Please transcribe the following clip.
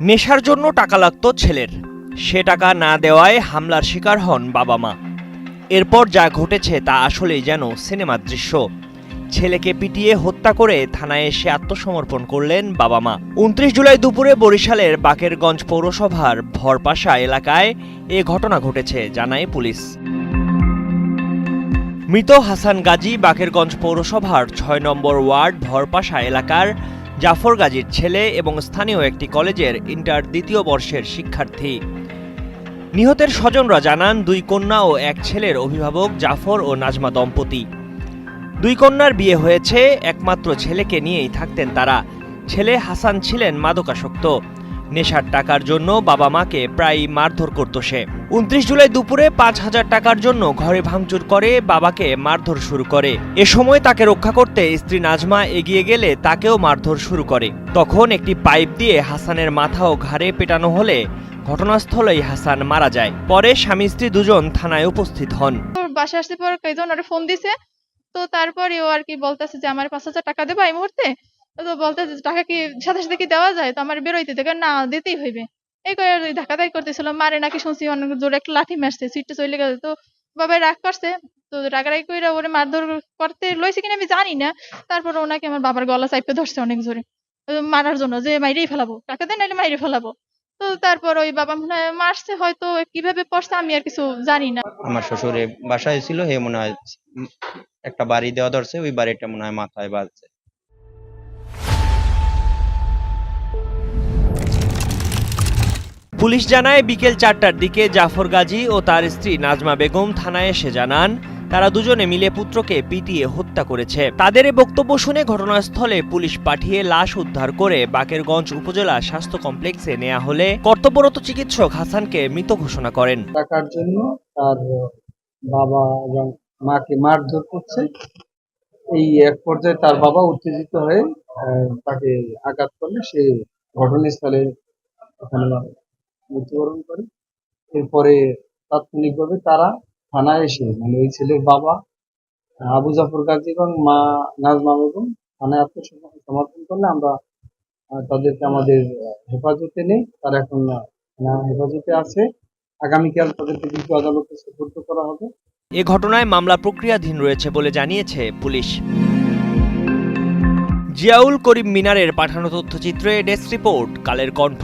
নেশার জন্য টাকা লাগতো ছেলের। সে টাকা না দেওয়ায় হামলার শিকার হন বাবা মা। এরপর যা ঘটেছে তা আসলেই যেন সিনেমার দৃশ্য। ছেলেকে পিটিয়ে হত্যা করে থানায় এসে আত্মসমর্পণ করলেন বাবা মা। উনত্রিশ জুলাই দুপুরে বরিশালের বাকেরগঞ্জ পৌরসভার ভরপাশা এলাকায় এ ঘটনা ঘটেছে, জানায় পুলিশ। মৃত হাসান গাজী বাকেরগঞ্জ পৌরসভার ছয় নম্বর ওয়ার্ড ভরপাশা এলাকার জাফর গাজীর ছেলে এবং স্থানীয় একটি কলেজের ইন্টার দ্বিতীয় বর্ষের শিক্ষার্থী। নিহতের স্বজনরা জানান, দুই কন্যা ও এক ছেলের অভিভাবক জাফর ও নাজমা দম্পতি। দুই কন্যার বিয়ে হয়েছে, একমাত্র ছেলেকে নিয়েই থাকতেন তারা। ছেলে হাসান ছিলেন মাদকাসক্ত। নেশার টাকার জন্য বাবা মাকে প্রায় মারধর করত সে। উনত্রিশ জুলাই দুপুরে পাঁচ হাজার টাকার জন্য ঘরে ভাঙচুর করে বাবাকে মারধর শুরু করে। এ সময় তাকে রক্ষা করতে স্ত্রী নাজমা এগিয়ে গেলে তাকেও মারধর শুরু করে। তখন একটি পাইপ দিয়ে হাসানের মাথা ও ঘাড়ে পেটানো হলে ঘটনাস্থলেই হাসান মারা যায়। পরে স্বামী স্ত্রী দুজন থানায় উপস্থিত হন। বাসা আসতে পর কয়জন ওরা ফোন দিছে। তো তারপরে ও আর কি বলতেছে যে, আমার পাঁচ হাজার টাকা দেবো এই মুহূর্তে? তো বলতেছে যে টাকা কি সাথে সাথে কি দেওয়া যায়? তো আমার বেরোইতে থেকে না, দিতেই হইবে। এই করে ওই ধাক্কাধাক্কি করতেছিল। মারে নাকি শুনছি অনেক জোরে একটা লাঠি মারছে সিটটা চলে গেছে। তো বাবা রাগ করছে। তো রাগারাগি করে ওরে মারধর করতে লইছে কিনা আমি জানি না। তারপর ওনাকে আমার বাবার গলা চাইপে ধরছে অনেক জোরে। মারার জন্য যে মাইরেই ফেলাবো, টাকা দেন নাইলে মাইরে ফেলাবো। তো তারপর ওই বাবা মনে হয় মারছে হয়তো, কীভাবে পড়ছে আমি আর কিছু জানি না। আমার শ্বশুরে বাসায় ছিল, হে মনে হয় একটা বাড়ি দেওয়া ধরছে, ওই বাড়িটা মনে হয় মাথায় বাজছে পুলিশ জানায়, বিকেল চারটার দিকে জাফর গাজী ও তার স্ত্রী নাজমা বেগম থানায় এসে জানান, তারা দুজনে মিলে পুত্রকে পিটিয়ে হত্যা করেছে। তাদের বক্তব্য শুনে ঘটনাস্থলে পুলিশ পাঠিয়ে লাশ উদ্ধার করে বাকেরগঞ্জ উপজেলা স্বাস্থ্য কমপ্লেক্সে নেওয়া হলে কর্তব্যরত চিকিৎসক হাসানকে মৃত ঘোষণা করেন। টাকার জন্য তার বাবা এবং মাকে মারধর করছে। এই এক পর্যায়ে তার বাবা উত্তেজিত হয়ে তাকে আঘাত করলে সে ঘটনাস্থলে মৃত্যুবরণ করে। এরপরে তাৎক্ষণিকভাবে তারা থানায় এসে মানে ওই ছেলের বাবা, আবু জাফর গাজী এবং মা নাজমা বেগম থানায় আত্মসমর্পণ করলে আমরা তাদেরকে আমাদের হেফাজতে নেই। তারা এখন হেফাজতে আছে। আগামীকাল তাদেরকে দ্রুত আদালতে সুপর্দ করা হবে। এ ঘটনায় মামলা প্রক্রিয়াধীন রয়েছে বলে জানিয়েছে পুলিশ। জিয়াউল করিম মিনারের পাঠানো তথ্যচিত্রে ডেস্ক রিপোর্ট, কালের কণ্ঠ।